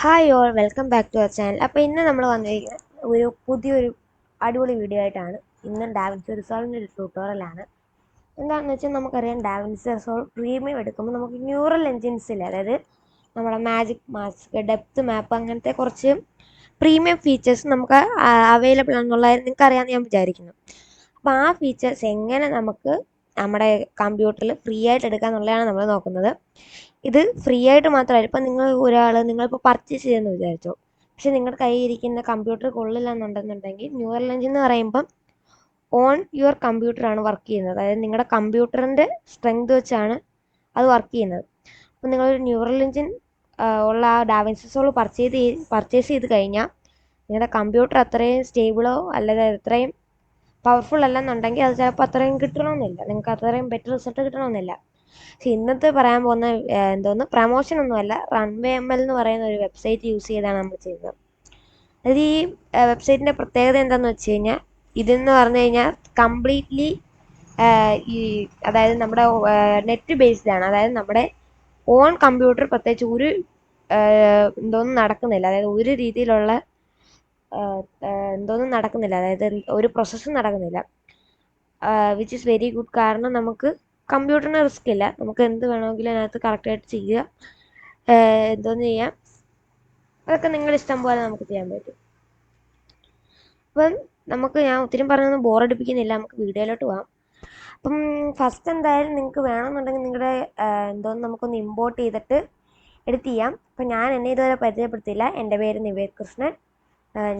Hi all welcome back to our channel അപ്പോൾ ഇന്ന് നമ്മൾ വന്നിരിക്കുന്നത് ഒരു പുതിയൊരു അടിപൊളി വീഡിയോ ആയിട്ടാണ്. ഇന്ന് ഡാവിൻസ് റിസോൾവിന്റെ ഒരു ട്യൂട്ടോറിയലാണ് എന്താണെന്ന് വെച്ചാൽ നമുക്കറിയാം ഡാവിൻസ് റിസോൾവ് പ്രീമിയം എടുക്കുമ്പോൾ നമുക്ക് ന്യൂറൽ എൻജിൻസിൽ അതായത് നമ്മുടെ മാജിക് മാസ്ക് ഡെപ്ത് മാപ്പ് അങ്ങനത്തെ കുറച്ച് പ്രീമിയം ഫീച്ചേഴ്സ് നമുക്ക് അവൈലബിൾ ആണെന്നുള്ളത് നിങ്ങൾക്ക് അറിയാമെന്ന് ഞാൻ വിചാരിക്കുന്നു. അപ്പോൾ ആ ഫീച്ചേഴ്സ് എങ്ങനെ നമുക്ക് നമ്മുടെ കമ്പ്യൂട്ടറിൽ ഫ്രീ ആയിട്ട് എടുക്കുക എന്നുള്ളതാണ് നമ്മൾ നോക്കുന്നത്. ഇത് ഫ്രീ ആയിട്ട് മാത്രമല്ല. ഇപ്പം നിങ്ങൾ ഒരാൾ നിങ്ങളിപ്പോൾ പർച്ചേസ് ചെയ്തെന്ന് വിചാരിച്ചോ. പക്ഷെ നിങ്ങളുടെ കയ്യിൽ ഇരിക്കുന്ന കമ്പ്യൂട്ടർ കൊള്ളില്ല എന്നുണ്ടെന്നുണ്ടെങ്കിൽ ന്യൂറൽ എഞ്ചിൻ എന്ന് പറയുമ്പം ഓൺ യുവർ കമ്പ്യൂട്ടറാണ് വർക്ക് ചെയ്യുന്നത്. അതായത് നിങ്ങളുടെ കമ്പ്യൂട്ടറിന്റെ സ്ട്രെങ്ത് വെച്ചാണ് അത് വർക്ക് ചെയ്യുന്നത്. അപ്പം നിങ്ങളൊരു ന്യൂറൽ എഞ്ചിൻ ഉള്ള ആ ഡാവിൻസി പർച്ചേസ് ചെയ്ത് പർച്ചേസ് ചെയ്ത് കഴിഞ്ഞാൽ നിങ്ങളുടെ കമ്പ്യൂട്ടർ അത്രയും സ്റ്റേബിളോ അല്ലാതെ അത്രയും പവർഫുൾ അല്ലെന്നുണ്ടെങ്കിൽ അത് ചിലപ്പോൾ അത്രയും കിട്ടണമെന്നില്ല. നിങ്ങൾക്ക് അത്രയും ബെറ്റർ റിസൾട്ട് കിട്ടണമെന്നില്ല. പക്ഷെ ഇന്നത്തെ പറയാൻ പോകുന്ന എന്തോന്ന്? പ്രമോഷൻ ഒന്നുമല്ല. റൺവേ എം എൽ എന്ന് പറയുന്ന ഒരു വെബ്സൈറ്റ് യൂസ് ചെയ്താണ് നമ്മൾ ചെയ്യുന്നത്. അതായത് ഈ വെബ്സൈറ്റിന്റെ പ്രത്യേകത എന്താണെന്ന് വെച്ച് കഴിഞ്ഞാൽ ഇതെന്ന് പറഞ്ഞു കഴിഞ്ഞാൽ കംപ്ലീറ്റ്ലി ഈ അതായത് നമ്മുടെ നെറ്റ് ബേസ്ഡ് ആണ്. അതായത് നമ്മുടെ ഓൺ കമ്പ്യൂട്ടർ പ്രത്യേകിച്ച് ഒരു എന്തോന്നും നടക്കുന്നില്ല. അതായത് ഒരു രീതിയിലുള്ള എന്തോന്നും നടക്കുന്നില്ല. അതായത് ഒരു പ്രോസസ്സും നടക്കുന്നില്ല. വിച്ച് ഇസ് വെരി ഗുഡ് കാരണം നമുക്ക് കമ്പ്യൂട്ടറിന് റിസ്ക് ഇല്ല. നമുക്ക് എന്ത് വേണമെങ്കിലും അതിനകത്ത് കറക്റ്റായിട്ട് ചെയ്യുക. എന്തോന്ന് ചെയ്യാം. അതൊക്കെ നിങ്ങളുടെ ഇഷ്ടം പോലെ നമുക്ക് ചെയ്യാൻ പറ്റും. അപ്പം നമുക്ക് ഞാൻ ഒത്തിരി പറഞ്ഞൊന്നും ബോറടിപ്പിക്കുന്നില്ല നമുക്ക് വീഡിയോയിലോട്ട് പോകാം അപ്പം ഫസ്റ്റ് എന്തായാലും നിങ്ങൾക്ക് വേണമെന്നുണ്ടെങ്കിൽ നിങ്ങളുടെ എന്തോന്ന് നമുക്കൊന്ന് ഇമ്പോർട്ട് ചെയ്തിട്ട് എഡിറ്റ് ചെയ്യാം. അപ്പം ഞാൻ എന്നെ ഇതുവരെ പരിചയപ്പെടുത്തിയില്ല. എന്റെ പേര് നിവേദ് കൃഷ്ണൻ.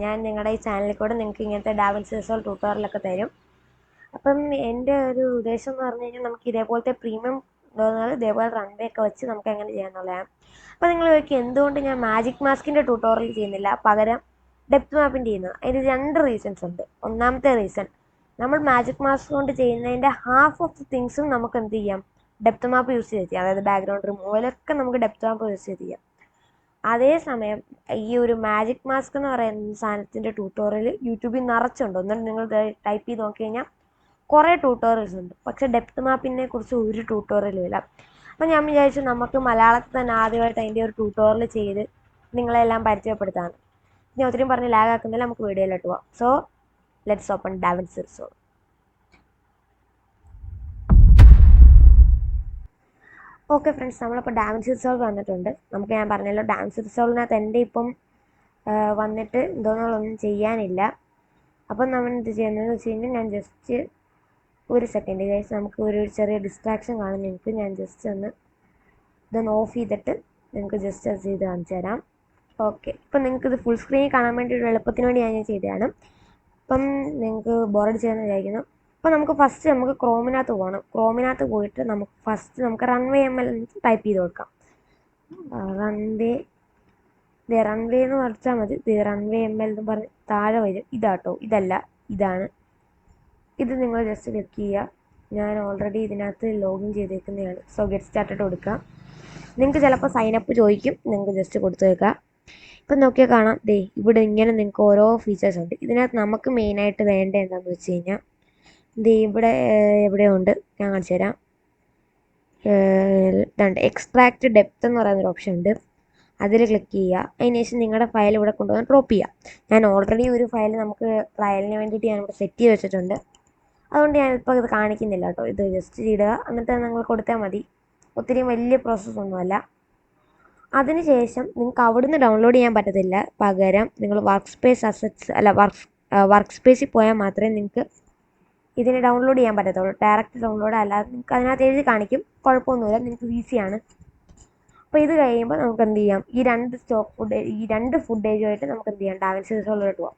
ഞാൻ നിങ്ങളുടെ ഈ ചാനലിൽ കൂടെ നിങ്ങൾക്ക് ഇങ്ങനത്തെ ഡാവൻസ് റിസോൾ ട്യൂട്ടോറിയലൊക്കെ തരും. അപ്പം എന്റെ ഒരു ഉദ്ദേശം എന്ന് പറഞ്ഞു കഴിഞ്ഞാൽ നമുക്ക് ഇതേപോലത്തെ പ്രീമിയം തോന്നുന്നത് ഇതേപോലെ റൺവേ ഒക്കെ വെച്ച് നമുക്ക് എങ്ങനെ ചെയ്യാമെന്നുള്ളതാണ് അപ്പോൾ നിങ്ങൾ ചോദിക്കും എന്തുകൊണ്ട് ഞാൻ മാജിക് മാസ്കിന്റെ ട്യൂട്ടോറിയൽ ചെയ്യുന്നില്ല? പകരം ഡെപ്ത് മാപ്പിന്റെ ചെയ്യുന്നത്. അതിന് രണ്ട് റീസൺസ് ഉണ്ട്. ഒന്നാമത്തെ റീസൺ നമ്മൾ മാജിക് മാസ്ക് കൊണ്ട് ചെയ്യുന്നതിന്റെ ഹാഫ് ഓഫ് ദി തിങ്സും നമുക്ക് എന്ത് ചെയ്യാം? ഡെപ്ത് മാപ്പ് യൂസ് ചെയ്ത് ചെയ്യാം. അതായത് ബാക്ക്ഗ്രൗണ്ട് റിമൂവലൊക്കെ നമുക്ക് ഡെപ്ത് മാപ്പ് യൂസ് ചെയ്ത് ചെയ്യാം. അതേസമയം ഈ ഒരു മാജിക് മാസ്ക് എന്ന് പറയുന്ന സാധനത്തിന്റെ ട്യൂട്ടോറിയൽ യൂട്യൂബിൽ നിറച്ചുണ്ട്. ഒന്നും നിങ്ങൾ ടൈപ്പ് ചെയ്ത് നോക്കി കഴിഞ്ഞാൽ കുറേ ട്യൂട്ടോറിയൽസ് ഉണ്ട്. പക്ഷേ ഡെപ്ത് മാപ്പിനെ കുറിച്ച് ഒരു ട്യൂട്ടോറിയലും ഇല്ല. അപ്പം ഞാൻ വിചാരിച്ചു നമുക്ക് മലയാളത്തിൽ തന്നെ ആദ്യമായിട്ട് അതിന്റെ ഒരു ട്യൂട്ടോറിയൽ ചെയ്ത് നിങ്ങളെല്ലാം പരിചയപ്പെടുത്താണ് ഇനി ഒത്തിരി പറഞ്ഞ് ലാഗ് ആക്കുന്നില്ല നമുക്ക് വീഡിയോയിലോട്ട് പോവാം. So let's open DaVinci so okay friends നമ്മളിപ്പോൾ ഡാൻസ് റിസോൾവ് വന്നിട്ടുണ്ട്. നമുക്ക് ഞാൻ പറഞ്ഞല്ലോ ഡാൻസ് റിസോൾവിനകത്ത് എന്റെ ഇപ്പം വന്നിട്ട് എന്തോന്നുള്ളൊന്നും ചെയ്യാനില്ല. അപ്പം നമ്മൾ എന്ത് ചെയ്യുന്നതെന്ന് വെച്ച് കഴിഞ്ഞാൽ ഞാൻ ജസ്റ്റ് ഒരു സെക്കൻഡ് കഴിച്ച് നമുക്ക് ഒരു ചെറിയ ഡിസ്ട്രാക്ഷൻ കാണും. നിങ്ങൾക്ക് ഞാൻ ജസ്റ്റ് ഒന്ന് ഇതൊന്ന് ഓഫ് ചെയ്തിട്ട് നിങ്ങൾക്ക് ജസ്റ്റ് അത് ചെയ്ത് കാണിച്ചു തരാം. ഓക്കെ ഇപ്പം നിങ്ങൾക്ക് ഇത് ഫുൾ സ്ക്രീൻ കാണാൻ വേണ്ടി ഒരു എളുപ്പത്തിന് വേണ്ടി ഞാൻ ചെയ്തതാണ്. അപ്പം നിങ്ങൾക്ക് ബോർഡ് ചെയ്യാമെന്ന് വിചാരിക്കുന്നു. അപ്പോൾ നമുക്ക് ഫസ്റ്റ് നമുക്ക് ക്രോമിനകത്ത് പോകണം ക്രോമിനകത്ത് പോയിട്ട് നമുക്ക് ഫസ്റ്റ് നമുക്ക് റൺവേ എം എൽ ടൈപ്പ് ചെയ്ത് കൊടുക്കാം. റൺവേ ദേ റൺവേ എന്ന് പഠിച്ചാൽ മതി. റൺവേ എം എൽ എന്ന് പറഞ്ഞ് താഴെ വരും. ഇതാട്ടോ. ഇതല്ല. ഇതാണ്. ഇത് നിങ്ങൾ ജസ്റ്റ് ക്ലിക്ക് ചെയ്യുക. ഞാൻ ഓൾറെഡി ഇതിനകത്ത് ലോഗിൻ ചെയ്തേക്കുന്നതാണ്. സോ ഗെറ്റ് സ്റ്റാർട്ടഡ് കൊടുക്കുക. നിങ്ങൾക്ക് ചിലപ്പോൾ സൈനപ്പ് ചോദിക്കും. നിങ്ങൾക്ക് ജസ്റ്റ് കൊടുത്തു വെക്കുക. ഇപ്പം നോക്കിയാൽ കാണാം. ദേ ഇവിടെ ഇങ്ങനെ നിങ്ങൾക്ക് ഓരോ ഫീച്ചേഴ്സ് ഉണ്ട്. ഇതിനകത്ത് നമുക്ക് മെയിനായിട്ട് വേണ്ട എന്താണെന്ന് വെച്ച് കഴിഞ്ഞാൽ ദേ ഇവിടെ എവിടെയോ ഉണ്ട് ഞാൻ കാണിച്ചു തരാം. ഇതുണ്ട് എക്സ്ട്രാക്ട് ഡെപ്ത് എന്ന് പറയുന്നൊരു ഓപ്ഷൻ ഉണ്ട്. അതിൽ ക്ലിക്ക് ചെയ്യുക. അതിന് ശേഷം നിങ്ങളുടെ ഫയൽ ഇവിടെ കൊണ്ടുവന്ന് ഡ്രോപ്പ് ചെയ്യുക. ഞാൻ ഓൾറെഡി ഒരു ഫയൽ നമുക്ക് ട്രയലിന് വേണ്ടിയിട്ട് ഞാൻ ഇവിടെ സെറ്റ് ചെയ്ത് വെച്ചിട്ടുണ്ട്. അതുകൊണ്ട് ഞാനിപ്പോൾ ഇത് കാണിക്കുന്നില്ല കേട്ടോ. ഇത് ജസ്റ്റ് ഇടുക. എന്നിട്ട് നിങ്ങൾ കൊടുത്താൽ മതി. ഒത്തിരി വലിയ പ്രോസസ്സ് ഒന്നുമല്ല. അതിനുശേഷം നിങ്ങൾക്ക് അവിടുന്ന് ഡൗൺലോഡ് ചെയ്യാൻ പറ്റത്തില്ല. പകരം നിങ്ങൾ വർക്ക് സ്പേസ് അസറ്റ്സ് അല്ല വർക്ക് വർക്ക് സ്പേസിൽ പോയാൽ മാത്രമേ നിങ്ങൾക്ക് ഇതിന് ഡൗൺലോഡ് ചെയ്യാൻ പറ്റത്തുള്ളൂ. ഡയറക്റ്റ് ഡൗൺലോഡ് അല്ലാതെ നിങ്ങൾക്ക് അതിനകത്ത് എഴുതി കാണിക്കും. കുഴപ്പമൊന്നുമില്ല. നിങ്ങൾക്ക് ഈസിയാണ് അപ്പോൾ ഇത് കഴിയുമ്പോൾ നമുക്ക് എന്ത് ചെയ്യാം? ഈ രണ്ട് സ്റ്റോക്ക് ഫുഡ് ഈ രണ്ട് ഫുഡേജുമായിട്ട് നമുക്ക് എന്ത് ചെയ്യാം? ഡാവൻസ് റിസോൾട്ടിലോട്ട് പോകാം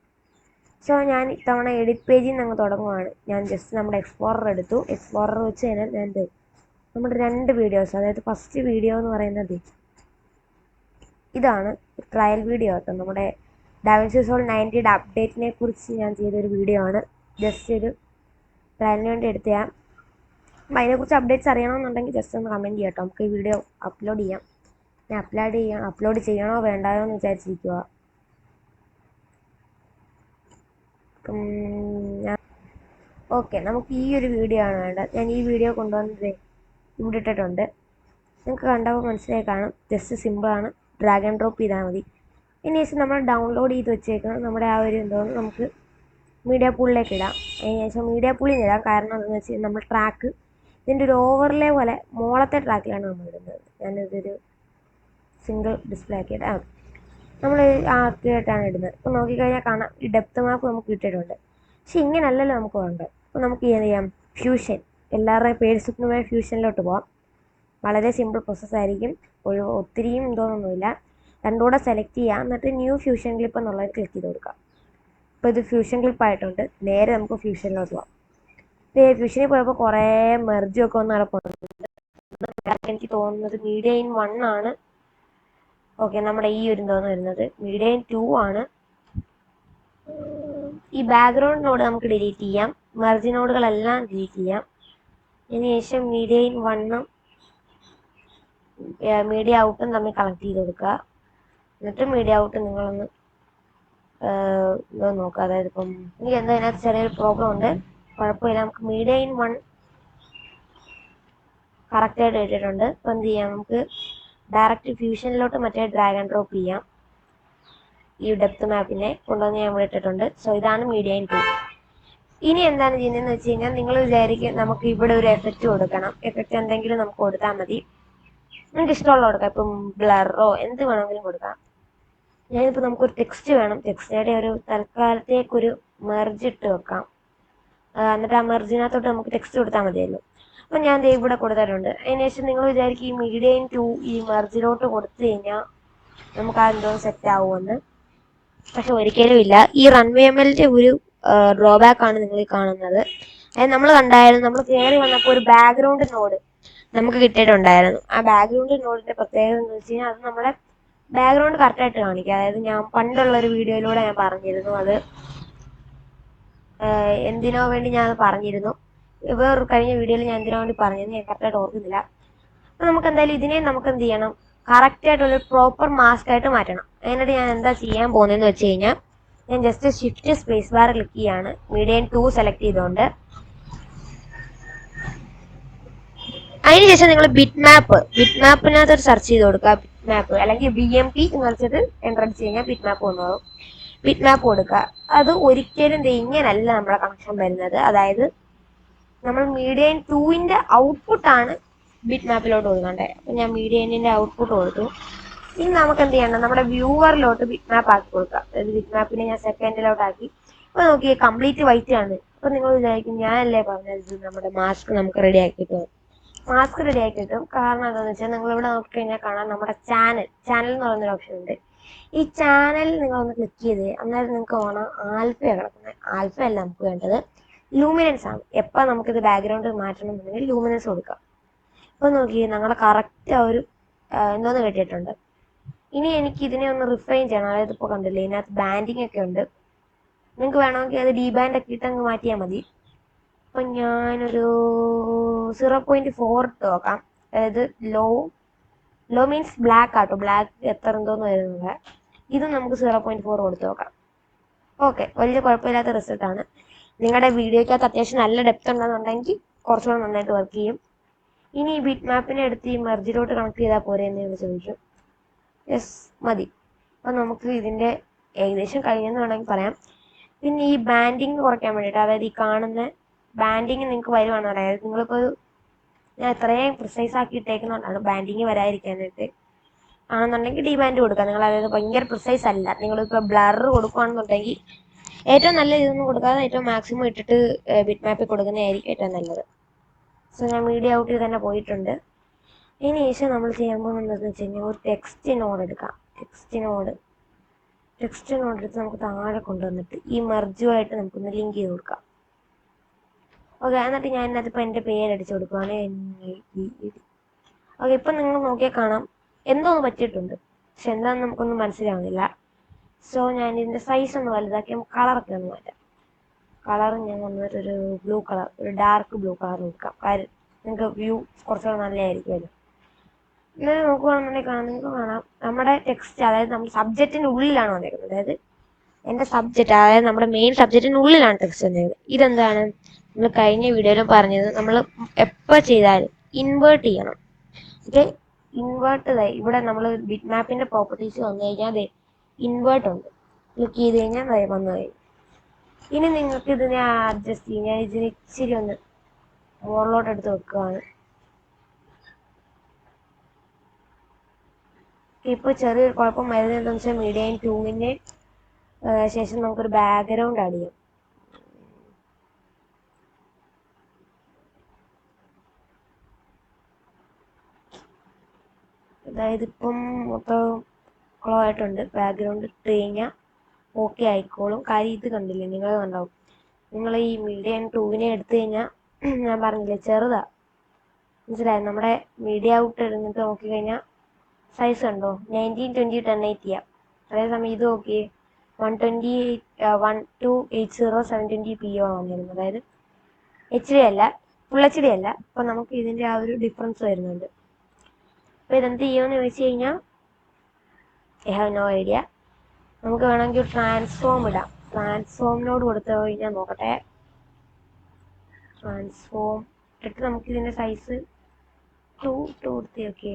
സോ ഞാൻ ഇത്തവണ എഡിറ്റ് പേജിൽ നിന്ന് അങ്ങ് തുടങ്ങുവാണ്. ഞാൻ ജസ്റ്റ് നമ്മുടെ എക്സ്പ്ലോറർ എടുത്തു. എക്സ്പ്ലോറർ വെച്ച് കഴിഞ്ഞാൽ ഞാൻ നമ്മുടെ രണ്ട് വീഡിയോസ് അതായത് ഫസ്റ്റ് വീഡിയോ എന്ന് പറയുന്നത് ഇതാണ് ട്രയൽ വീഡിയോ കേട്ടോ നമ്മുടെ ഡാവിൻസി സോൾ നയന്റിയുടെ അപ്ഡേറ്റിനെ കുറിച്ച് ഞാൻ ചെയ്തൊരു വീഡിയോ ആണ്. ജസ്റ്റ് ഒരു ട്രയലിന് വേണ്ടി എടുത്ത അപ്പം അതിനെക്കുറിച്ച് അപ്ഡേറ്റ്സ് അറിയണമെന്നുണ്ടെങ്കിൽ ജസ്റ്റ് ഒന്ന് കമന്റ് ചെയ്യാം കേട്ടോ നമുക്ക് ഈ വീഡിയോ അപ്ലോഡ് ചെയ്യാം. ഞാൻ അപ്ലോഡ് ചെയ്യണം അപ്ലോഡ് ചെയ്യണോ വേണ്ടായോ എന്ന് വിചാരിച്ചിരിക്കുക ഞാൻ ഓക്കെ നമുക്ക് ഈ ഒരു വീഡിയോ ആണ് വേണ്ടത്. ഞാൻ ഈ വീഡിയോ കൊണ്ടുവന്നത് ഇവിടെ ഇട്ടിട്ടുണ്ട്. നിങ്ങൾക്ക് കണ്ടപ്പോൾ മനസ്സിലായി കാണും. ജസ്റ്റ് സിമ്പിളാണ് ഡ്രാഗ് ആൻഡ് ഡ്രോപ്പ് ചെയ്താൽ മതി. ഇനി ശേഷം നമ്മൾ ഡൗൺലോഡ് ചെയ്ത് വെച്ചേക്കണം. നമ്മുടെ ആ ഒരു എന്തോന്ന് നമുക്ക് മീഡിയ പൂളിലേക്ക് ഇടാം. അതിന് ശേഷം മീഡിയ പൂളിൽ നിന്ന് ഇടാം. കാരണം എന്താണെന്ന് വെച്ച് കഴിഞ്ഞാൽ നമ്മൾ ട്രാക്ക് ഇതിന്റെ ഒരു ഓവർലേ പോലെ മോളത്തെ ട്രാക്കിലാണ് നമ്മൾ ഇടുന്നത്. ഞാനിതൊരു സിംഗിൾ ഡിസ്പ്ലേ ആക്കിയിട്ട് ആ നമ്മൾ ആക്കിയിട്ടാണ് ഇടുന്നത്. ഇപ്പോൾ നോക്കിക്കഴിഞ്ഞാൽ കാണാം ഈ ഡെപ്ത് മാപ്പ് നമുക്ക് കിട്ടിയിട്ടുണ്ട്. പക്ഷെ ഇങ്ങനല്ലല്ലോ നമുക്ക് വേണ്ടത്. അപ്പോൾ നമുക്ക് എന്ത് ചെയ്യാം? ഫ്യൂഷൻ എല്ലാവരുടെയും പേര് ഫ്യൂഷനിലോട്ട് പോവാം. വളരെ സിമ്പിൾ പ്രോസസ്സ് ആയിരിക്കും. ഒരു ഒത്തിരിയും ഇതൊന്നുമില്ല. രണ്ടുകൂടെ സെലക്ട് ചെയ്യുക എന്നിട്ട് ന്യൂ ഫ്യൂഷൻ ക്ലിപ്പ് എന്നുള്ളത് ക്ലിക്ക് ചെയ്ത് കൊടുക്കുക ഇപ്പോൾ ഇത് ഫ്യൂഷൻ ക്ലിപ്പ് ആയിട്ടുണ്ട്. നേരെ നമുക്ക് ഫ്യൂഷനിലോട്ട് പോകാം ഫ്യൂഷനിൽ പോയപ്പോൾ കുറേ മെർജും ഒക്കെ ഒന്ന് നടപ്പുണ്ട് എനിക്ക് തോന്നുന്നത് മീഡിയ ഇൻ വൺ ആണ്. ഓക്കെ നമ്മുടെ ഈ ഒരു എന്തോന്ന് വരുന്നത്? മീഡിയ ഇൻ ടു ആണ്. ഈ ബാക്ക്ഗ്രൗണ്ട് നോഡ് നമുക്ക് ഡിലീറ്റ് ചെയ്യാം. മെർജ് നോഡുകളെല്ലാം ഡിലീറ്റ് ചെയ്യാം. അതിന് ശേഷം മീഡിയ ഇൻ വണ്ണും മീഡിയ ഔട്ടും തമ്മിൽ കളക്ട് ചെയ്ത് കൊടുക്കുക. എന്നിട്ട് മീഡിയ ഔട്ട് നിങ്ങളൊന്ന് ഇതൊന്ന് നോക്കുക. അതായത് ഇപ്പം എനിക്ക് എന്താ അതിനകത്ത് ചെറിയൊരു പ്രോബ്ലം ഉണ്ട്. കുഴപ്പമില്ല. നമുക്ക് മീഡിയ ഇൻ വൺ കറക്റ്റായിട്ട് ഇട്ടിട്ടുണ്ട്. ഇപ്പം എന്ത് ചെയ്യാം? നമുക്ക് ഡയറക്റ്റ് ഫ്യൂഷനിലോട്ട് മറ്റേ ഡ്രാഗ് ആൻഡ് ഡ്രോപ്പ് ചെയ്യാം. ഈ ഡെപ്ത് മാപ്പിനെ കൊണ്ടുവന്ന് ഞാൻ ഇട്ടിട്ടുണ്ട്. സോ ഇതാണ് മീഡിയ ഇൻ ടു ഇനി എന്താണ് ചെയ്യുന്നതെന്ന് വെച്ച് കഴിഞ്ഞാൽ നിങ്ങൾ വിചാരിക്കും നമുക്ക് ഇവിടെ ഒരു എഫക്റ്റ് കൊടുക്കണം. എഫക്റ്റ് എന്തെങ്കിലും നമുക്ക് കൊടുത്താൽ മതി. നിങ്ങൾക്ക് ഇഷ്ടമുള്ള കൊടുക്കാം. ഇപ്പം ബ്ലറോ എന്ത് വേണമെങ്കിലും കൊടുക്കാം. ഞാനിപ്പോൾ നമുക്കൊരു ടെക്സ്റ്റ് വേണം. ടെക്സ്റ്റിന്റെ ഒരു തൽക്കാലത്തേക്കൊരു മെർജ് ഇട്ട് വെക്കാം. എന്നിട്ട് ആ മെർജിനകത്തോട്ട് നമുക്ക് ടെക്സ്റ്റ് കൊടുത്താൽ മതിയല്ലോ. അപ്പം ഞാൻ ദേ ഇവിടെ കൊടുത്തിട്ടുണ്ട്. അതിനുശേഷം നിങ്ങൾ വിചാരിക്കും ഈ മീഡിയം ടു ഈ മെർജിലോട്ട് കൊടുത്തു കഴിഞ്ഞാൽ നമുക്ക് ആ എന്തോ സെറ്റ് ആവുമെന്ന്. പക്ഷെ ഒരിക്കലും ഇല്ല. ഈ റൺവേ എം എല്ലിന്റെ ഒരു ഡ്രോബാക്ക് ആണ് നിങ്ങൾ കാണുന്നത്. അതായത് നമ്മൾ കണ്ടായിരുന്നു നമ്മൾ കയറി വന്നപ്പോൾ ഒരു ബാക്ക്ഗ്രൗണ്ട് നോഡ് നമുക്ക് കിട്ടിയിട്ടുണ്ടായിരുന്നു. ആ ബാക്ക്ഗ്രൗണ്ട് നോഡിന്റെ പ്രത്യേകത എന്ന് വെച്ച് കഴിഞ്ഞാൽ അത് നമ്മുടെ ബാക്ക്ഗ്രൗണ്ട് കറക്റ്റായിട്ട് കാണിക്കുക അതായത് ഞാൻ പണ്ടുള്ള ഒരു വീഡിയോയിലൂടെ ഞാൻ പറഞ്ഞിരുന്നു അത് എന്തിനോ വേണ്ടി ഞാൻ അത് പറഞ്ഞിരുന്നു. വേറൊരു കഴിഞ്ഞ വീഡിയോയിൽ ഞാൻ എന്തിനാ വേണ്ടി പറഞ്ഞത് ഞാൻ കറക്റ്റായിട്ട് ഓർക്കുന്നില്ല. നമുക്ക് എന്തായാലും ഇതിനെ നമുക്ക് എന്ത് ചെയ്യണം? കറക്റ്റായിട്ടുള്ള പ്രോപ്പർ മാസ്ക് ആയിട്ട് മാറ്റണം. അതിനായിട്ട് ഞാൻ എന്താ ചെയ്യാൻ പോകുന്നതെന്ന് വെച്ച് കഴിഞ്ഞാൽ ഞാൻ just shift space bar click ചെയ്യാണ്. മീഡിയം ടു സെലക്ട് ചെയ്തുകൊണ്ട് അതിനുശേഷം നിങ്ങൾ ബിറ്റ് മാപ്പ് ബിറ്റ് മാപ്പിനകത്ത് ഒരു സെർച്ച് ചെയ്ത് കൊടുക്കുക. ബിറ്റ് മാപ്പ് അല്ലെങ്കിൽ ബി എം പി എന്ന് എന്റർ അടിച്ച് കഴിഞ്ഞാൽ ബിറ്റ് മാപ്പ് വന്നോളും. ബിറ്റ് മാപ്പ് കൊടുക്കുക. അത് ഒരിക്കലും ഇങ്ങനല്ല നമ്മുടെ കണക്ഷൻ വരുന്നത്. അതായത് നമ്മൾ മീഡിയൻ ടൂവിന്റെ ഔട്ട്പുട്ട് ആണ് ബിറ്റ് മാപ്പിലോട്ട് കൊടുക്കേണ്ടത് അപ്പം ഞാൻ മീഡിയനിന്റെ ഔട്ട്പുട്ട് കൊടുത്തു. ഇനി നമുക്ക് എന്ത് ചെയ്യണം? നമ്മുടെ വ്യൂവറിലോട്ട് ബിറ്റ് മാപ്പ് ആക്കി കൊടുക്കാം. അതായത് ബിറ്റ് മാപ്പിനെ ഞാൻ സെക്കൻഡിലോട്ട് ആക്കി അപ്പോൾ നോക്കി കംപ്ലീറ്റ് വൈറ്റ് ആണ്. അപ്പം നിങ്ങൾ വിചാരിക്കും ഞാനല്ലേ പറഞ്ഞത് നമ്മുടെ മാസ്ക് നമുക്ക് റെഡി ആക്കിയിട്ട് മാസ്ക് റെഡി ആക്കി കിട്ടും കാരണം എന്താണെന്ന് വെച്ചാൽ നിങ്ങൾ ഇവിടെ നോക്കിക്കഴിഞ്ഞാൽ കാണാം നമ്മുടെ ചാനൽ ചാനൽ എന്ന് പറയുന്നൊരു ഓപ്ഷൻ ഉണ്ട്. ഈ ചാനൽ നിങ്ങൾ ഒന്ന് ക്ലിക്ക് ചെയ്ത് അന്നേരം നിങ്ങൾക്ക് ഓണം ആൽഫയാണ് കിടക്കുന്നത്. ആൽഫ അല്ല നമുക്ക് വേണ്ടത്. ലൂമിനൻസ് ആണ്. എപ്പോൾ നമുക്കിത് ബാക്ക്ഗ്രൗണ്ട് മാറ്റണം എന്നുണ്ടെങ്കിൽ ലൂമിനൻസ് കൊടുക്കാം. ഇപ്പം നോക്കി ഞങ്ങളെ കറക്റ്റ് ആ ഒരു എന്തോന്ന് കിട്ടിയിട്ടുണ്ട് ഇനി എനിക്ക് ഇതിനെ ഒന്ന് റിഫൈൻ ചെയ്യണം. അതായത് ഇപ്പോൾ കണ്ടില്ലേ ഇതിനകത്ത് ബാൻഡിങ് ഒക്കെ ഉണ്ട്. നിങ്ങൾക്ക് വേണമെങ്കിൽ അത് ഡി ബാൻഡ് ഒക്കെ ഇട്ട് അങ്ങ് മാറ്റിയാൽ മതി. അപ്പം ഞാനൊരു സീറോ പോയിന്റ് ഫോർ ഇട്ട് നോക്കാം. അതായത് ലോ ലോ മീൻസ് ബ്ലാക്ക് ആട്ടോ. ബ്ലാക്ക് എത്ര എന്തോന്ന് വരുന്നത് ഇത് നമുക്ക് സീറോ പോയിന്റ് ഫോർ കൊടുത്ത് നോക്കാം. ഓക്കെ വലിയ കുഴപ്പമില്ലാത്ത റിസൾട്ടാണ് നിങ്ങളുടെ വീഡിയോയ്ക്കകത്ത് അത്യാവശ്യം നല്ല ഡെപ്ത് ഉണ്ടെന്നുണ്ടെങ്കിൽ കുറച്ചുകൂടെ നന്നായിട്ട് വർക്ക് ചെയ്യും. ഇനി ഈ ബിറ്റ് മാപ്പിനെ എടുത്ത് ഈ മെർജിലോട്ട് കണക്ട് ചെയ്താൽ പോരെ എന്ന് ഞങ്ങൾ ചോദിച്ചു യെസ് മതി. അപ്പം നമുക്ക് ഇതിന്റെ ഏകദേശം കഴിഞ്ഞെന്ന് വേണമെങ്കിൽ പറയാം. പിന്നെ ഈ ബാൻഡിങ് കുറയ്ക്കാൻ വേണ്ടിയിട്ട് അതായത് ഈ കാണുന്ന ബാൻഡിങ് നിങ്ങൾക്ക് വരുവാണ് അതായത് നിങ്ങളിപ്പോൾ ഞാൻ ഇത്രയും പ്രിസൈസ് ആക്കി ഇട്ടേക്കുന്നതുകൊണ്ടാണ് ബാൻഡിങ് വരാതിരിക്കാനായിട്ട്. ആണെന്നുണ്ടെങ്കിൽ ഡി ബാൻഡ് കൊടുക്കുക നിങ്ങൾ അതായത് ഭയങ്കര പ്രിസൈസ് അല്ല. നിങ്ങളിപ്പോൾ ബ്ലർ കൊടുക്കുകയാണെന്നുണ്ടെങ്കിൽ ഏറ്റവും നല്ല ഇതൊന്നും കൊടുക്കാതെ ഏറ്റവും മാക്സിമം ഇട്ടിട്ട് ബിറ്റ് മാപ്പിൽ കൊടുക്കുന്നതായിരിക്കും ഏറ്റവും നല്ലത്. സോ ഞാൻ മീഡിയ ഔട്ടിൽ തന്നെ പോയിട്ടുണ്ട്. ഇനി ശേഷം നമ്മൾ ചെയ്യാൻ പോകുന്നത് വെച്ച് കഴിഞ്ഞാൽ ഒരു ടെക്സ്റ്റ് നോഡ് എടുക്കാം. ടെക്സ്റ്റ് നോഡ് ടെക്സ്റ്റ് നോഡ് എടുത്ത് നമുക്ക് താഴെ കൊണ്ടുവന്നിട്ട് ഈ മെർജുമായിട്ട് നമുക്കൊന്ന് ലിങ്ക് ചെയ്ത് കൊടുക്കാം. ഓക്കെ എന്നിട്ട് ഞാൻ ഇപ്പോൾ എന്റെ പേര് അടിച്ചു കൊടുക്കുവാണ്. എൻ ഐ ഡി ഓക്കെ ഇപ്പം നിങ്ങൾ നോക്കിയാൽ കാണാം. എന്തോ ഒന്ന് പറ്റിയിട്ടുണ്ട്. പക്ഷെ എന്താണെന്ന് നമുക്കൊന്നും മനസ്സിലാവുന്നില്ല. സോ ഞാൻ ഇതിന്റെ സൈസ് ഒന്ന് വലുതാക്കി കളറൊക്കെ ഒന്ന് മാറ്റാം. കളർ ഞാൻ വന്നിട്ടൊരു ബ്ലൂ കളർ ഒരു ഡാർക്ക് ബ്ലൂ കളർ കൊടുക്കാം കാര്യം നിങ്ങൾക്ക് വ്യൂ കുറച്ചുകൂടെ നല്ലതായിരിക്കുമല്ലോ. ഇങ്ങനെ നോക്കുകയാണെന്നുണ്ടെങ്കിൽ നിങ്ങൾക്ക് കാണാം. നമ്മുടെ ടെക്സ്റ്റ് അതായത് നമ്മുടെ സബ്ജക്റ്റിന്റെ ഉള്ളിലാണ് വന്നിരിക്കുന്നത്. അതായത് എന്റെ സബ്ജക്റ്റ് അതായത് നമ്മുടെ മെയിൻ സബ്ജക്റ്റിന്റെ ഉള്ളിലാണ് ടെക്സ്റ്റ് വന്നിരിക്കുന്നത്. ഇതെന്താണ്? നമ്മൾ കഴിഞ്ഞ വീഡിയോയിൽ പറഞ്ഞത് നമ്മൾ എപ്പോൾ ചെയ്താലും ഇൻവേർട്ട് ചെയ്യണം. ഓക്കെ ഇൻവേർട്ട് ഇവിടെ നമ്മൾ ബിറ്റ് മാപ്പിന്റെ പ്രോപ്പർട്ടീസ് വന്നു കഴിഞ്ഞാൽ ഇൻവേർട്ട് ഉണ്ട്. ക്ലിക്ക് ചെയ്ത് കഴിഞ്ഞാൽ വന്നു കഴിഞ്ഞു ഇനി നിങ്ങൾക്ക് ഇതിനെ അഡ്ജസ്റ്റ് ചെയ്യും. ഞാൻ ഇതിന് ഇച്ചിരി ഒന്ന് മുകളിലോട്ട് എടുത്ത് വെക്കുകയാണ് ഇപ്പോൾ ചെറിയൊരു കുഴപ്പം. വരുന്നത് എന്താണെന്ന് വെച്ചാൽ മീഡിയം ടൂവിന് ശേഷം നമുക്കൊരു ബാക്ക്ഗ്രൗണ്ട് ആഡ് ചെയ്യാം. അതായത് ഇപ്പം മൊത്തം ക്ലോ ആയിട്ടുണ്ട് ബാക്ക്ഗ്രൗണ്ട് ഇട്ട് കഴിഞ്ഞാൽ ഓക്കെ ആയിക്കോളും. കാര്യം ഇത് കണ്ടില്ലേ? നിങ്ങൾ കണ്ടാവും. നിങ്ങൾ ഈ മീഡിയ ടൂവിനെ എടുത്തു കഴിഞ്ഞാൽ ഞാൻ പറഞ്ഞില്ലേ? ചെറുതാ. മനസ്സിലായോ? നമ്മുടെ മീഡിയ ഔട്ട് എടുത്തിട്ട് നോക്കിക്കഴിഞ്ഞാൽ സൈസ് ഉണ്ടോ നയന്റീൻ ട്വന്റി ടെൻ എയ്റ്റിയാ അതേസമയം ഇത് നോക്കിയേ. One twenty eight one two eight zero seven twenty P O വന്നിരുന്നത്. അതായത് എച്ച് ഡി അല്ല ഫുൾ എച്ച് ഡി അല്ല. അപ്പം നമുക്ക് ഇതിന്റെ ആ ഒരു ഡിഫറൻസ് വരുന്നുണ്ട്. അപ്പോൾ ഇതെന്ത് ചെയ്യുമെന്ന് ചോദിച്ചു കഴിഞ്ഞാൽ ഐ ഹാവ് നോ ഐഡിയ നമുക്ക് വേണമെങ്കിൽ ട്രാൻസ്ഫോം ഇടാം. ട്രാൻസ്ഫോമിനോട് കൊടുത്തു കഴിഞ്ഞാൽ നോക്കട്ടെ. ട്രാൻസ്ഫോം ഇട്ടിട്ട് നമുക്ക് ഇതിന്റെ സൈസ് ടു ടു കൊടുത്തി ഓക്കെ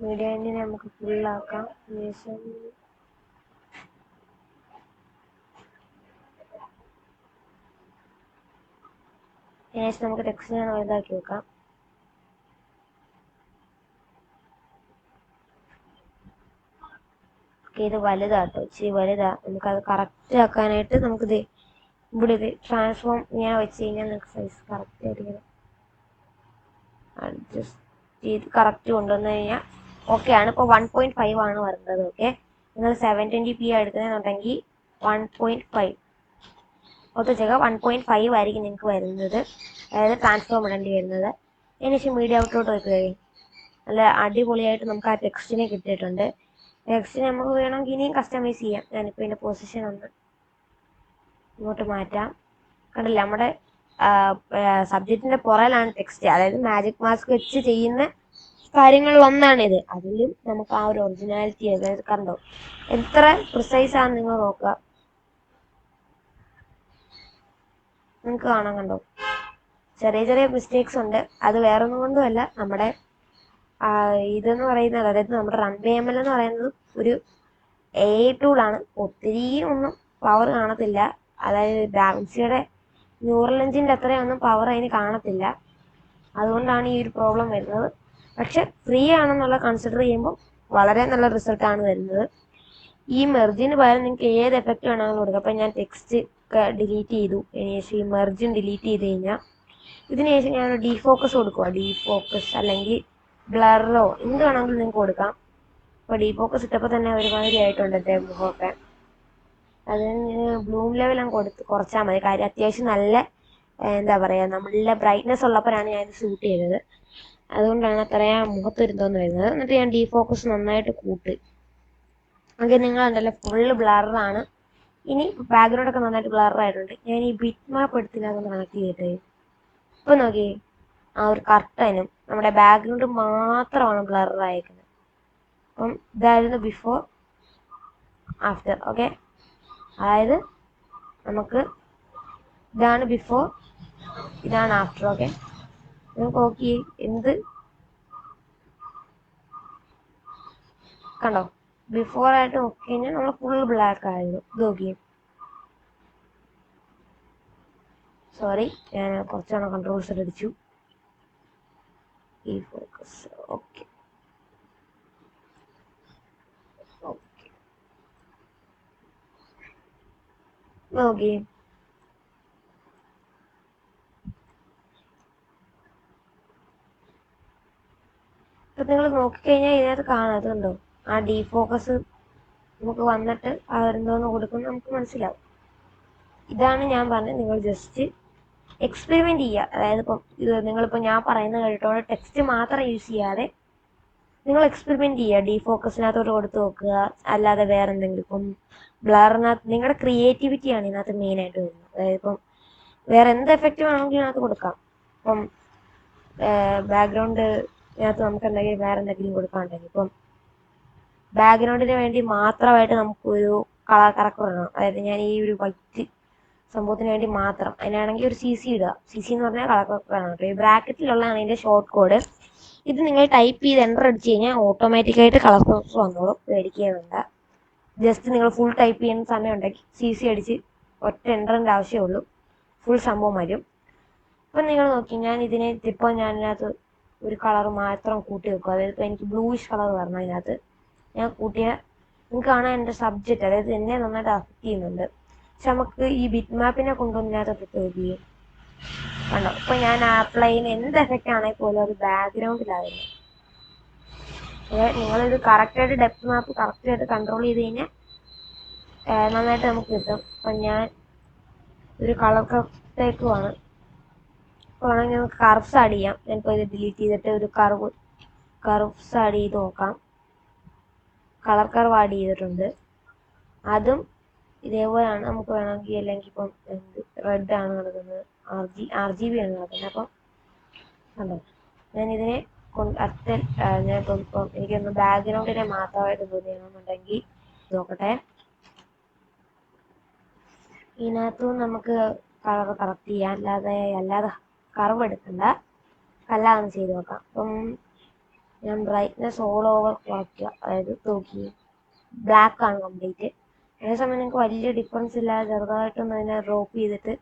മീഡിയനെ നമുക്ക് ഫുള്ളാക്കാം ശേഷം ശേഷം നമുക്ക് ടെക്സ്റ്റിനെ വലുതാക്കി വെക്കാം ഇത് വലുതാട്ടോ ഇച്ചിരി വലുതാ. നമുക്കത് കറക്റ്റ് ആക്കാനായിട്ട് നമുക്കിത് ഇവിടെ ഇത് ട്രാൻസ്ഫോം ഇങ്ങനെ വെച്ച് കഴിഞ്ഞാൽ നിങ്ങൾക്ക് സൈസ് കറക്റ്റ് ആയിരിക്കണം. അഡ്ജസ്റ്റ് ചെയ്ത് കറക്റ്റ് കൊണ്ടുവന്നു കഴിഞ്ഞാൽ ഓക്കെ ആണ്. ഇപ്പോൾ വൺ പോയിന്റ് ഫൈവ് ആണ് വരുന്നത് ഓക്കെ നിങ്ങൾ സെവൻ ട്വന്റി പി എടുക്കുന്നതെന്നുണ്ടെങ്കിൽ വൺ പോയിന്റ് ഫൈവ് ഓർത്ത് വെച്ചേക്കുക വൺ പോയിന്റ് ഫൈവ് ആയിരിക്കും നിങ്ങൾക്ക് വരുന്നത്. അതായത് ട്രാൻസ്ഫോം ഇടേണ്ടി വരുന്നത്. അതിനുശേഷം മീഡിയ ഔട്ട്ലോട്ട് വെക്കുകയും നല്ല അടിപൊളിയായിട്ട് നമുക്ക് ആ ടെക്സ്റ്റിനെ കിട്ടിയിട്ടുണ്ട്. ടെക്സ്റ്റ് നമുക്ക് വേണമെങ്കിൽ ഇനിയും കസ്റ്റമൈസ് ചെയ്യാം. ഞാനിപ്പോൾ ഇതിന്റെ പൊസിഷൻ ഒന്ന് ഇങ്ങോട്ട് മാറ്റാം. കണ്ടില്ല? നമ്മുടെ സബ്ജക്റ്റിന്റെ പുറയിലാണ് ടെക്സ്റ്റ് അതായത് മാജിക് മാസ്ക് വെച്ച് ചെയ്യുന്ന കാര്യങ്ങളിൽ ഒന്നാണിത് അതിലും നമുക്ക് ആ ഒരു ഒറിജിനാലിറ്റി അതായത് കണ്ടോ? എത്ര പ്രിസൈസ് ആണ് നിങ്ങൾ നോക്കുക. നിങ്ങൾക്ക് കാണാൻ കണ്ടോ? ചെറിയ ചെറിയ മിസ്റ്റേക്സ് ഉണ്ട്. അത് വേറെ ഒന്നും കൊണ്ടുമല്ല. നമ്മുടെ ഇതെന്ന് പറയുന്നത് അതായത് നമ്മുടെ റൺവേ എം എൽ എന്ന് പറയുന്നത് ഒരു എ ടൂൾ ആണ്. ഒത്തിരി ഒന്നും പവർ കാണത്തില്ല. അതായത് ഡാവിൻസിയുടെ ന്യൂറൽ എഞ്ചിന്റെ അത്രയൊന്നും പവർ അതിന് കാണത്തില്ല. അതുകൊണ്ടാണ് ഈ ഒരു പ്രോബ്ലം വരുന്നത്. പക്ഷെ ഫ്രീ ആണെന്നുള്ള കൺസിഡർ ചെയ്യുമ്പോൾ വളരെ നല്ല റിസൾട്ടാണ് വരുന്നത്. ഈ മെർജിന് പകരം നിങ്ങൾക്ക് ഏത് എഫക്റ്റ് വേണമെങ്കിലും കൊടുക്കാം. അപ്പം ഞാൻ ടെക്സ്റ്റ് ഡിലീറ്റ് ചെയ്തു. അതിന് ശേഷം ഈ മെർജിൻ ഡിലീറ്റ് ചെയ്ത് കഴിഞ്ഞാൽ ഇതിന് ശേഷം ഞാൻ ഡീഫോക്കസ് കൊടുക്കുക ഡീഫോക്കസ് അല്ലെങ്കിൽ ബ്ലറോ എന്ത് വേണമെങ്കിലും നിങ്ങൾക്ക് കൊടുക്കാം. അപ്പോൾ ഡീഫോക്കസ് ഇട്ടപ്പോൾ തന്നെ ഒരുമാതിരി ആയിട്ടുണ്ട് എന്റെ മുഖമൊക്കെ. അതിന് ബ്ലൂം അങ്ങ് കൊടുത്ത് കുറച്ചാൽ മതി. കാര്യം അത്യാവശ്യം നല്ല എന്താ പറയാ നല്ല ബ്രൈറ്റ്നെസ് ഉള്ളപ്പോഴാണ് ഞാൻ ഇത് ഷൂട്ട് ചെയ്തത്. അതുകൊണ്ടാണ് അത്രയാ മുഖത്തൊരു വരുന്നത് എന്നിട്ട് ഞാൻ ഡീഫോക്കസ് നന്നായിട്ട് കൂട്ടി. നിങ്ങൾ ഉണ്ടല്ലോ ഫുള്ള് ബ്ലറാണ് ഇനി ബാക്ക്ഗ്രൗണ്ട് ഒക്കെ നന്നായിട്ട് ബ്ലറായിട്ടുണ്ട് ഞാൻ ഈ ബിറ്റ് മാപ്പ് എടുത്തില്ല എന്ന് കണക്ട് ചെയ്തിട്ട് ഇപ്പൊ നോക്കി ആ ഒരു കർട്ടനും നമ്മുടെ ബാക്ക്ഗ്രൗണ്ട് മാത്രമാണ് ബ്ലർ ആയിരിക്കുന്നത് അപ്പം ഇതായിരുന്നു ബിഫോർ ആഫ്റ്റർ ഓക്കെ അതായത് നമുക്ക് ഇതാണ് ബിഫോർ ഇതാണ് ആഫ്റ്റർ ഓക്കെ നമുക്ക് ഓക്കെ എന്ത് കണ്ടോ? ബിഫോർ ആയിട്ട് നോക്കി കഴിഞ്ഞാൽ നമ്മൾ ഫുൾ ബ്ലാക്ക് ആയിരുന്നു. ഇത് നോക്കി സോറി ഞാൻ കുറച്ചാണ് കൺട്രോൾസ് അടിച്ചു. ഈ ഫോക്കസ് ഓക്കെ ഓക്കെ നോക്കി ഇപ്പൊ നിങ്ങൾ നോക്കിക്കഴിഞ്ഞാൽ ഇതിനകത്ത് കാണാതുണ്ടോ ആ ഡീ ഫോക്കസ് നമുക്ക് വന്നിട്ട് ആ എന്തോന്ന് കൊടുക്കുന്നത് നമുക്ക് മനസ്സിലാവും. ഇതാണ് ഞാൻ പറഞ്ഞത്. നിങ്ങൾ ജസ്റ്റ് എക്സ്പെരിമെന്റ് ചെയ്യുക. അതായത് ഇപ്പം ഇത് നിങ്ങളിപ്പോൾ ഞാൻ പറയുന്ന കേട്ടോണ്ട് ടെക്സ്റ്റ് മാത്രം യൂസ് ചെയ്യാതെ നിങ്ങൾ എക്സ്പെരിമെന്റ് ചെയ്യുക. ഡീഫോക്കസിനകത്തോട്ട് കൊടുത്ത് നോക്കുക. അല്ലാതെ വേറെ എന്തെങ്കിലും ഇപ്പം ബ്ലറിനകത്ത് നിങ്ങളുടെ ക്രിയേറ്റിവിറ്റിയാണ് ഇതിനകത്ത് മെയിൻ ആയിട്ട് വരുന്നത്. അതായത് ഇപ്പം വേറെ എന്ത് എഫക്റ്റ് വേണമെങ്കിലും ഇതിനകത്ത് കൊടുക്കാം. ഇപ്പം ബാക്ക്ഗ്രൗണ്ട് ഇതിനകത്ത് നമുക്ക് എന്തെങ്കിലും വേറെ എന്തെങ്കിലും കൊടുക്കാനുണ്ടെങ്കിൽ ഇപ്പം ബാക്ക്ഗ്രൗണ്ടിന് വേണ്ടി മാത്രമായിട്ട് നമുക്കൊരു കളർ കറക്റ്റ് വരണം. അതായത് ഞാൻ ഈ ഒരു വൈറ്റ് സംഭവത്തിന് വേണ്ടി മാത്രം. അതിനാണെങ്കിൽ ഒരു സി സി ഇടുക. സി സി എന്ന് പറഞ്ഞാൽ കളർ അപ്പോൾ ഈ ബ്രാക്കറ്റിലുള്ളതാണ് അതിന്റെ ഷോർട്ട് കോഡ് ഇത് നിങ്ങൾ ടൈപ്പ് ചെയ്ത് എന്റർ അടിച്ച് കഴിഞ്ഞാൽ ഓട്ടോമാറ്റിക്കായിട്ട് കളർ പ്രോസസ്സ് വന്നോളും. പേടിക്കുക വേണ്ട. ജസ്റ്റ് നിങ്ങൾ ഫുൾ ടൈപ്പ് ചെയ്യുന്ന സമയം ഉണ്ടെങ്കിൽ സി സി അടിച്ച് ഒറ്റ എന്ററിന്റെ ആവശ്യമേ ഉള്ളൂ. ഫുൾ സംഭവം വരും. അപ്പം നിങ്ങൾ നോക്കി ഞാൻ ഇതിനെ ഇപ്പോൾ ഞാൻ ഇതിനകത്ത് ഒരു കളർ മാത്രം കൂട്ടി വെക്കും. അതായത് ഇപ്പോൾ എനിക്ക് ബ്ലൂയിഷ് കളർ വരണം അതിനകത്ത്. ഞാൻ കൂട്ടിയ നിങ്ങൾക്ക് കാണാൻ എന്റെ സബ്ജക്റ്റ് അതായത് എന്നെ നന്നായിട്ട് അഫക്റ്റ് ചെയ്യുന്നുണ്ട്. പക്ഷെ നമുക്ക് ഈ ബിറ്റ് മാപ്പിനെ എഫക്റ്റ് ചെയ്യും കണ്ടോ? ഇപ്പൊ ഞാൻ ചെയ്യുന്ന എന്ത് എഫക്റ്റ് ആണെങ്കിൽ പോലും അത് ബാക്ക്ഗ്രൗണ്ടിലായിരുന്നു നിങ്ങളിത് കറക്റ്റായിട്ട് ഡെപ്ത് മാപ്പ് കറക്റ്റായിട്ട് കൺട്രോൾ ചെയ്ത് കഴിഞ്ഞാൽ നന്നായിട്ട് നമുക്ക് കിട്ടും. അപ്പം ഞാൻ ഒരു കളർ കറക്റ്റേക്കുമാണ് അപ്പോൾ വേണമെങ്കിൽ നമുക്ക് കർവ്സ് ആഡ് ചെയ്യാം. ഞാനിപ്പോൾ ഇത് ഡിലീറ്റ് ചെയ്തിട്ട് ഒരു കർവ് കർവ്സ് ആഡ് ചെയ്ത് നോക്കാം. കളർ കർവ് ആഡ് ചെയ്തിട്ടുണ്ട്. അതും ഇതേപോലെയാണ് നമുക്ക് വേണമെങ്കിൽ അല്ലെങ്കിൽ ഇപ്പം എന്ത് റെഡ് ആണ് നടക്കുന്നത്. R G R G B ആണ് നടക്കുന്നത്. അപ്പം കണ്ടോ? ഞാൻ ഇതിനെ കൊണ്ട് അത്ര ഞാൻ ഇപ്പം എനിക്കൊന്ന് ബാക്ക്ഗ്രൗണ്ടിനെ മാത്രമായിട്ട് തോന്നിയാണെന്നുണ്ടെങ്കിൽ നോക്കട്ടെ. ഇതിനകത്തും നമുക്ക് കളർ കറക്റ്റ് ചെയ്യാം. അല്ലാതെ അല്ലാതെ കറവ് എടുക്കണ്ട. കല്ലാന്ന് ചെയ്ത് നോക്കാം. അപ്പം ഞാൻ ബ്രൈറ്റ്നെസ് ഓൾ ഓവർ കുറയ്ക്കുക അതായത് തൂക്കി ബ്ലാക്ക് ആണ് കംപ്ലീറ്റ് അതേസമയം നിങ്ങൾക്ക് വലിയ ഡിഫറൻസ് ഇല്ലാതെ ചെറുതായിട്ടൊന്ന് അതിനെ ഡ്രോപ്പ് ചെയ്തിട്ട്.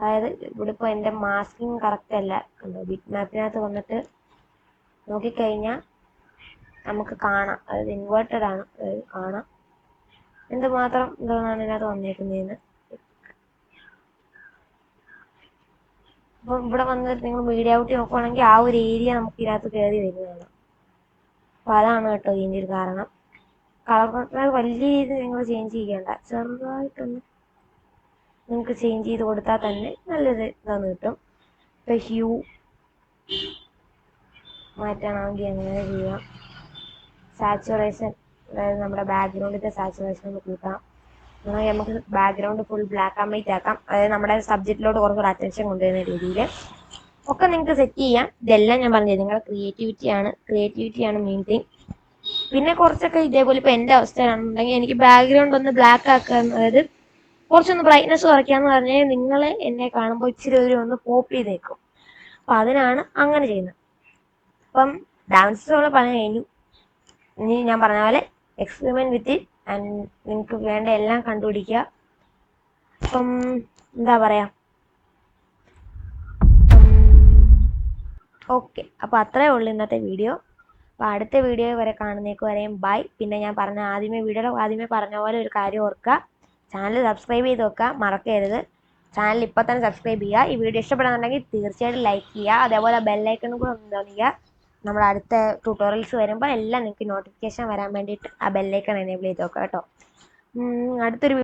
അതായത് ഇവിടെ ഇപ്പോൾ എന്റെ മാസ്കിങ് കറക്റ്റ് അല്ല. കണ്ടോ? ബിറ്റ് മാപ്പിനകത്ത് വന്നിട്ട് നോക്കിക്കഴിഞ്ഞാൽ നമുക്ക് കാണാം. അതായത് ഇൻവേർട്ടഡ് ആണ്. അതായത് കാണാം. എന്തുമാത്രം ഇതാണ് ഇതിനകത്ത് വന്നേക്കുന്നതെന്ന്. അപ്പം ഇവിടെ വന്നിട്ട് നിങ്ങൾ മീഡിയ ഔട്ട് നോക്കുവാണെങ്കിൽ ആ ഒരു ഏരിയ നമുക്ക് ഇതിനകത്ത് കയറി വരുന്നതാണ്. അപ്പം അതാണ് കേട്ടോ ഇതിന്റെ ഒരു കാരണം. കളർ വലിയ രീതിയിൽ നിങ്ങൾ ചേഞ്ച് ചെയ്യേണ്ട. ചെറുതായിട്ടൊന്ന് നിങ്ങൾക്ക് ചേഞ്ച് ചെയ്ത് കൊടുത്താൽ തന്നെ നല്ലൊരു ഇതാണ് കിട്ടും. ഇപ്പം ഹ്യൂ മാറ്റണമെങ്കിൽ അങ്ങനെ ചെയ്യാം? സാച്ചുറേഷൻ അതായത് നമ്മുടെ ബാക്ക്ഗ്രൗണ്ടിന്റെ സാച്ചുറേഷൻ ഒന്ന് കൂട്ടാം. അങ്ങനെ നമുക്ക് background full black and white ആക്കാം. അതായത് നമ്മുടെ സബ്ജക്റ്റിലോട്ട് കുറച്ചുകൂടെ അറ്റൻഷൻ കൊണ്ടുവരുന്ന രീതിയിൽ ഒക്കെ നിങ്ങൾക്ക് സെറ്റ് ചെയ്യാം. ഇതെല്ലാം ഞാൻ പറഞ്ഞത് നിങ്ങളുടെ ക്രിയേറ്റിവിറ്റി ആണ്. ക്രിയേറ്റിവിറ്റി ആണ് മെയിൻ തിങ് പിന്നെ കുറച്ചൊക്കെ ഇതേപോലെ ഇപ്പൊ എന്റെ അവസ്ഥയാണെന്നുണ്ടെങ്കിൽ എനിക്ക് ബാക്ക്ഗ്രൗണ്ട് ഒന്ന് ബ്ലാക്ക് ആക്കാൻ അതായത് കുറച്ചൊന്ന് ബ്രൈറ്റ്നസ് കുറയ്ക്കാന്ന് പറഞ്ഞാൽ നിങ്ങൾ എന്നെ കാണുമ്പോൾ ഇച്ചിരി ഒരു ഒന്ന് പോപ്പ് ചെയ്തേക്കും. അപ്പൊ അതിനാണ് അങ്ങനെ ചെയ്യുന്നത്. അപ്പം ഡാൻസ് നമ്മൾ പറഞ്ഞു കഴിഞ്ഞു. ഇനി ഞാൻ പറഞ്ഞ പോലെ എക്സ്പെരിമെന്റ് വിത്ത് ഇറ്റ് ആൻഡ് നിങ്ങൾക്ക് വേണ്ട എല്ലാം കണ്ടുപിടിക്കുക. അപ്പം എന്താ പറയാ? ഓക്കെ അപ്പോൾ അത്രേ ഉള്ളൂ ഇന്നത്തെ വീഡിയോ അപ്പോൾ അടുത്ത വീഡിയോ വരെ കാണുന്നേക്ക് വരെയും ബൈ പിന്നെ ഞാൻ പറഞ്ഞ ആദ്യമേ വീഡിയോ ആദ്യമേ പറഞ്ഞ പോലെ ഒരു കാര്യം ഓർക്കുക. ചാനൽ സബ്സ്ക്രൈബ് ചെയ്ത് വെക്കുക. മറക്കരുത്. ചാനൽ ഇപ്പോൾ തന്നെ സബ്സ്ക്രൈബ് ചെയ്യുക. ഈ വീഡിയോ ഇഷ്ടപ്പെടുന്നുണ്ടെങ്കിൽ തീർച്ചയായിട്ടും ലൈക്ക് ചെയ്യുക. അതേപോലെ ബെല്ലൈക്കണും കൂടെ ഒന്ന് തോന്നിക്കുക നമ്മൾ അടുത്ത ട്യൂട്ടോറിയൽസ് വരുമ്പോൾ എല്ലാം നിങ്ങൾക്ക് നോട്ടിഫിക്കേഷൻ വരാൻ വേണ്ടിയിട്ട് ആ ബെല്ലൈക്കൺ എനേബിൾ ചെയ്ത് വെക്കുക കേട്ടോ. അടുത്തൊരു